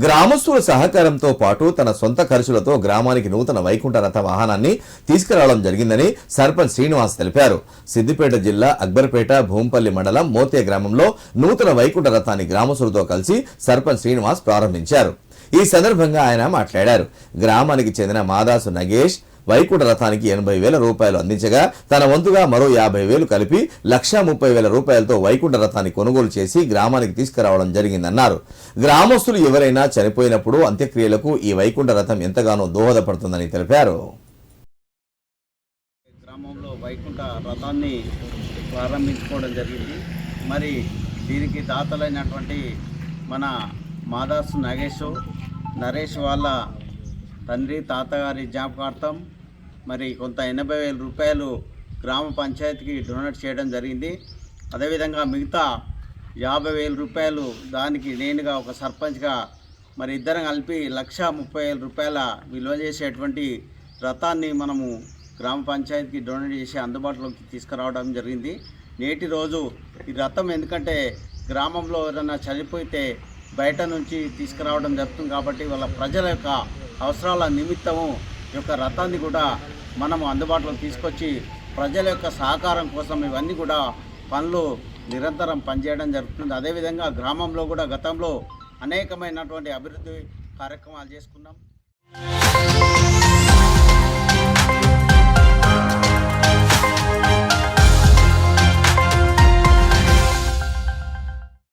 గ్రామస్తుల సహకారంతో పాటు తన సొంత ఖర్చులతో గ్రామానికి నూతన వైకుంఠ రథ వాహనాన్ని తీసుకురావడం జరిగిందని సర్పంచ్ శ్రీనివాస్ తెలిపారు. సిద్దిపేట జిల్లా అక్బర్పేట భూంపల్లి మండలం మోతే గ్రామంలో నూతన వైకుంఠ రథాన్ని గ్రామస్తులతో కలిసి సర్పంచ్ శ్రీనివాస్ ప్రారంభించారు. ఈ సందర్భంగా ఆయన మాట్లాడారు. గ్రామానికి చెందిన మాదాసు నగేష్ వైకుంఠ రథానికి ఎనభై వేల రూపాయలు అందించగా తన వంతుగా మరో యాభై వేలు కలిపి లక్షా ముప్పై వేల రూపాయలతో వైకుంఠ రథాన్ని కొనుగోలు చేసి గ్రామానికి తీసుకురావడం జరిగిందన్నారు. గ్రామస్తులు ఎవరైనా చనిపోయినప్పుడు అంత్యక్రియలకు ఈ వైకుంఠ రథం ఎంతగానో దోహదపడుతుందని తెలిపారు. గ్రామంలో వైకుంఠ రథాన్ని ప్రారంభించుకోవడం జరిగింది. మరి దీనికి దాతలైనటువంటి మన మాదాసు నాగేష్ నరేష్ వాళ్ళ తండ్రి తాతగారి జ్ఞాపకార్థం మరి కొంత ఎనభై వేల రూపాయలు గ్రామ పంచాయతీకి డొనేట్ చేయడం జరిగింది. అదేవిధంగా మిగతా యాభై వేల రూపాయలు దానికి నేనుగా ఒక సర్పంచ్గా మరి ఇద్దరం కలిపి లక్ష ముప్పై వేల రూపాయల విలువ చేసేటువంటి రథాన్ని మనము గ్రామ పంచాయతీకి డొనేట్ చేసి అందుబాటులోకి తీసుకురావడం జరిగింది. నేటి రోజు ఈ రథం ఎందుకంటే గ్రామంలో ఎవరైనా చనిపోతే బయట నుంచి తీసుకురావడం జరుగుతుంది కాబట్టి వాళ్ళ ప్రజల యొక్క అవసరాల నిమిత్తము ఈ యొక్క రథాన్ని కూడా మనము అందుబాటులో తీసుకొచ్చి ప్రజల యొక్క సహకారం కోసం ఇవన్నీ కూడా పనులు నిరంతరం పనిచేయడం జరుగుతుంది. అదేవిధంగా గ్రామంలో కూడా గతంలో అనేకమైనటువంటి అభివృద్ధి కార్యక్రమాలు చేసుకున్నాం.